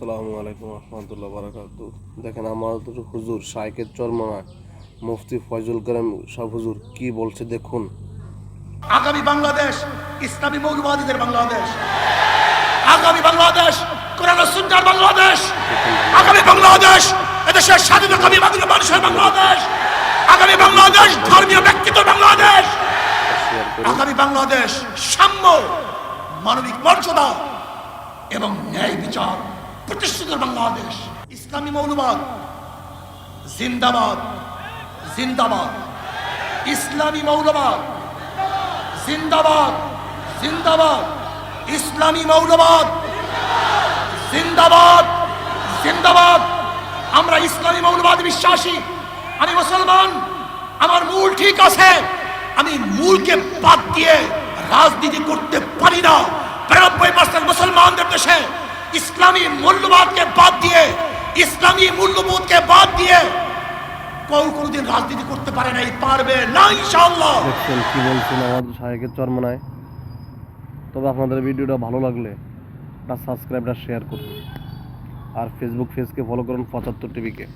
আসসালামু আলাইকুম রহমতুল্লাহ বারাকাত। দেখেন আমাদের হুজুর শাইকের চরমনায় মুফতি ফয়জুল করিম সব হুজুর, কি বলছে দেখুন। আগামী বাংলাদেশ, ইসলামী মৌলবাদীদের বাংলাদেশ। আগামী বাংলাদেশ, কোরআন ও সুন্নাহর বাংলাদেশ। আগামী বাংলাদেশ, এদেশের স্বাধীনতামী বাংলা মানুষের বাংলাদেশ। আগামী বাংলাদেশ, ধর্মীয় ব্যক্তিত্ব বাংলাদেশ। আগামী বাংলাদেশ, সাম্য, মানবিক মর্যাদা এবং ন্যায় বিচার। প্রতিষ্ঠিত বাংলাদেশ। ইসলামী মৌলবাদ। জিন্দাবাদ। জিন্দাবাদ। ইসলামী মৌলবাদ। জিন্দাবাদ। জিন্দাবাদ। ইসলামী মৌলবাদ। জিন্দাবাদ। জিন্দাবাদ। আমরা ইসলামী মৌলবাদ বিশ্বাসী। আমি মুসলমান। আমার মূল ঠিক আছে। আমি মূলকে বাদ দিয়ে রাজনীতি করতে পারি না। বিরানব্বই পার্সেন্ট মুসলমানদের দেশে ইসলামী মূল্যবাদকে বাদ দিয়ে, ইসলামী মূল্যবোধকে বাদ দিয়ে কেউ কোনোদিন রাজনীতি করতে পারে নাই, পারবে না, ইনশাআল্লাহ। দেখছেন কি বলছেন আমাদের সাহেবের চরমনায়। তবে আপনাদের ভিডিওটা ভালো লাগলে একটা সাবস্ক্রাইবটা শেয়ার করুন। আর ফেসবুক পেজকে ফলো করুন পঁচাত্তর টিভিকে।